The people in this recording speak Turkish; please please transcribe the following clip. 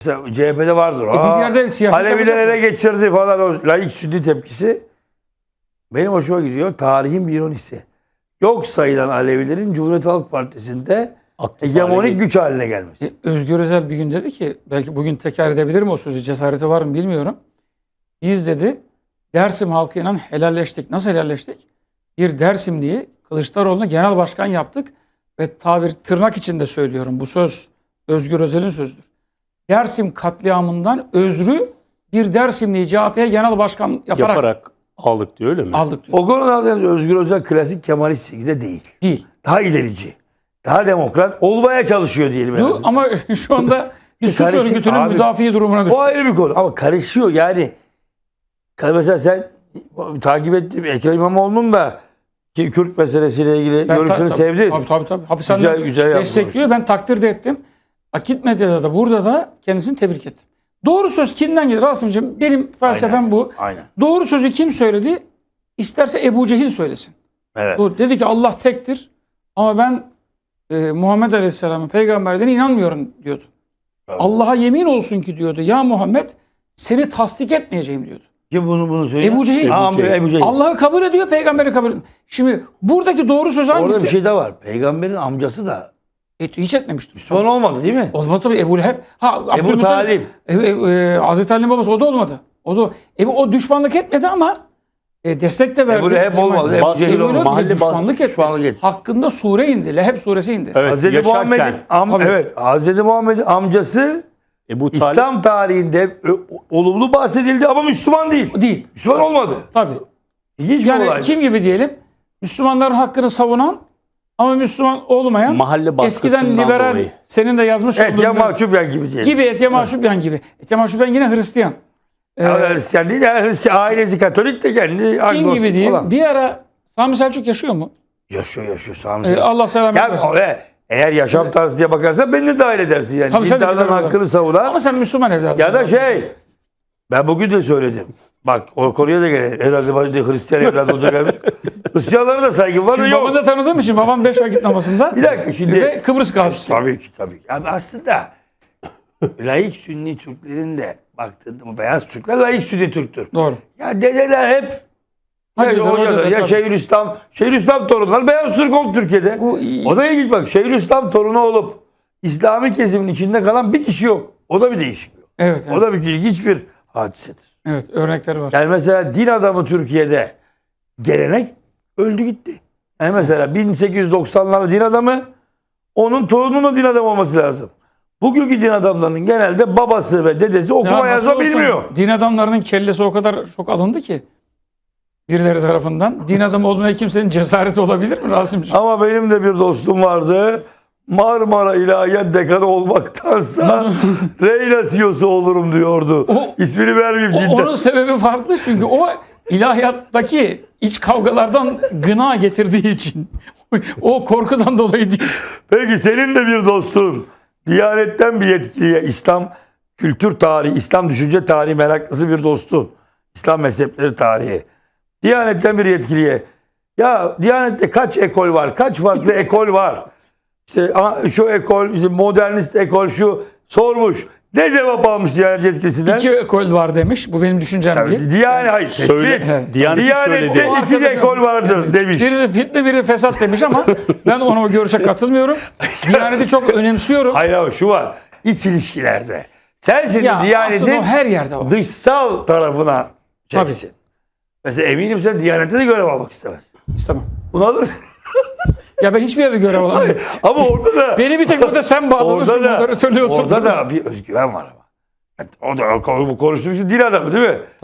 Mesela CHP'de vardır. bir Aa, yerde Aleviler ele geçirdi falan o laik sünni tepkisi. Benim hoşuma gidiyor. Tarihin bir ironisi. Yok sayılan Alevilerin Cumhuriyet Halk Partisi'nde hegemonik güç haline gelmesi. E, Özgür Özel bir gün dedi ki belki bugün tekrar edebilirim o sözü cesareti var mı bilmiyorum. Biz dedi Dersim halkıyla helalleştik. Nasıl helalleştik? Bir Dersimliyi Kılıçdaroğlu'na genel başkan yaptık ve tabir tırnak içinde söylüyorum bu söz Özgür Özel'in sözüdür. Dersim katliamından özrü bir Dersimliyi CHP'ye genel başkan yaparak, yaparak aldık diyor öyle mi? aldık diyor. O konuda Özgür Özel klasik Kemalist çizgide değil. Değil. Daha ilerici. Daha demokrat olmaya çalışıyor diyelim azından. ama şu anda bir suç Karışık örgütünün abi. müdafi durumuna düştü. O ayrı bir konu ama karışıyor yani. Mesela sen takip ettiğim Ekrem İmamoğlu'nun da ki Kürt meselesiyle ilgili Ben görüşünü ta- sevdin. Tabii tabii tabii. Hapishanede Güzel- güzel yapmış. destekliyor. Ben takdir de ettim. Akit medyada da burada da kendisini tebrik ettim. Doğru söz kimden gelir Rasim'ciğim? Benim felsefem bu. Aynen. Doğru sözü kim söyledi? İsterse Ebu Cehil söylesin. Evet. Bu dedi ki Allah tektir ama ben e, Muhammed Aleyhisselam'ın peygamberliğine inanmıyorum diyordu. Evet. Allah'a yemin olsun ki diyordu. Ya Muhammed seni tasdik etmeyeceğim diyordu. Kim bunu bunu söylüyor? Ebu Cehil. Ebu Cehil. Ebu Cehil. Allah'ı kabul ediyor, peygamberi kabul etmiyor. Şimdi buradaki doğru söz hangisi? Orada bir şey de var. Peygamberin amcası da E, hiç etmemiştir. Müslüman olmadı değil mi? Olmadı tabii Ebu Leheb. Ha, Ebu Talip. E, e, e, Hazreti Ali'nin babası o da olmadı. O da Ebu, o düşmanlık etmedi ama e, destek de verdi. Ebu Leheb olmadı. Ebu Ebu Cehil Leheb. Mahalle düşmanlık etti. düşmanlık etti. Hakkında sure indi. Leheb suresi indi. Evet, Hazreti yaşarken Muhammed'in am, Tabii. evet Hazreti Muhammed'in amcası Ebu Talip İslam tarihinde ö- olumlu bahsedildi ama Müslüman değil. Değil. Müslüman olmadı. Tabii. İlginç bir Yani olay. kim gibi diyelim? Müslümanların hakkını savunan ama Müslüman olmayan mahalle eskiden liberal dolayı. senin de yazmış Evet ya olduğun mahcup gibi diyelim. gibi Etye Mahşubyan gibi. Etye Mahşubyan yine Hristiyan. Ee, Ya Hristiyan değil ya Hristiyan ailesi Katolik de kendi kim gibi agnostik diyeyim? falan. Bir ara Sami Selçuk yaşıyor mu? Yaşıyor yaşıyor Sami Ee, Selçuk. Allah selamet Ya versin. e, eğer yaşam tarzı diye bakarsan beni de dahil edersin yani. Tabii Dindarların güzel hakkını savunan. Ama sen Müslüman evladısın. Ya da şey ben bugün de söyledim. Bak o konuya da gelelim. Herhalde bana Hristiyan evladı olacak gelmiş. Hristiyanlara da saygım var Şimdi yok. babanı da tanıdığım için babam beş vakit namazında. Bir dakika şimdi. Ve Kıbrıs gazisi. Tabii ki tabii ki. Abi aslında laik Sünni Türklerin de baktığında beyaz Türkler laik Sünni Türktür. Doğru. Ya dedeler hep Hacıdır, ya, hocadır, ya. Şeyhülislam, Şeyhülislam torunlar beyaz Türk oldu Türkiye'de. İyi. O da ilginç bak. Şeyhülislam torunu olup İslami kesimin içinde kalan bir kişi yok. O da bir değişiklik. Evet, evet. O da bir ilginç bir hadisedir. evet örnekleri var. Yani mesela din adamı Türkiye'de gelenek öldü gitti. Yani mesela 1890'larda din adamı onun torununun din adamı olması lazım. Bugünkü din adamlarının genelde babası ve dedesi Ya okuma nasıl yazma olsun, bilmiyor. Din adamlarının kellesi o kadar çok alındı ki birileri tarafından. Din adamı olmaya kimsenin cesareti olabilir mi Rasimciğim? Ama benim de bir dostum vardı. Marmara İlahiyat Dekanı olmaktansa Reyna CEO'su olurum diyordu. O- İsmini vermeyeyim O- cidden. onun sebebi farklı çünkü o ilahiyattaki iç kavgalardan gına getirdiği için. o korkudan dolayı değil. Peki senin de bir dostun Diyanetten bir yetkiliye İslam kültür tarihi, İslam düşünce tarihi meraklısı bir dostun. İslam mezhepleri tarihi. Diyanetten bir yetkiliye ya Diyanette kaç ekol var? Kaç farklı ekol var? İşte şu ekol, işte modernist ekol şu sormuş. Ne cevap almış Diyanet yetkilisinden? İki ekol var demiş. Bu benim düşüncem Tabii, değil. Diyanet, hayır, Söyle. Diyanet'in Diyanette iki ekol vardır demiş. Birisi fitne biri fesat demiş ama ben ona o görüşe katılmıyorum. Diyaneti çok önemsiyorum. Hayır ama şu var. İç ilişkilerde. Sen şimdi Ya Diyanet'in her yerde var. dışsal tarafına çeksin. Mesela eminim sen Diyanet'te de görev almak istemezsin. İstemem. Bunu alırsın. Ya ben hiçbir yerde görev alamıyorum. ama orada da Beni bir tek burada sen bağlanırsın. orada da, moderatörlüğe orada da bir özgüven var ama. O da konuştuğumuz din adamı değil mi?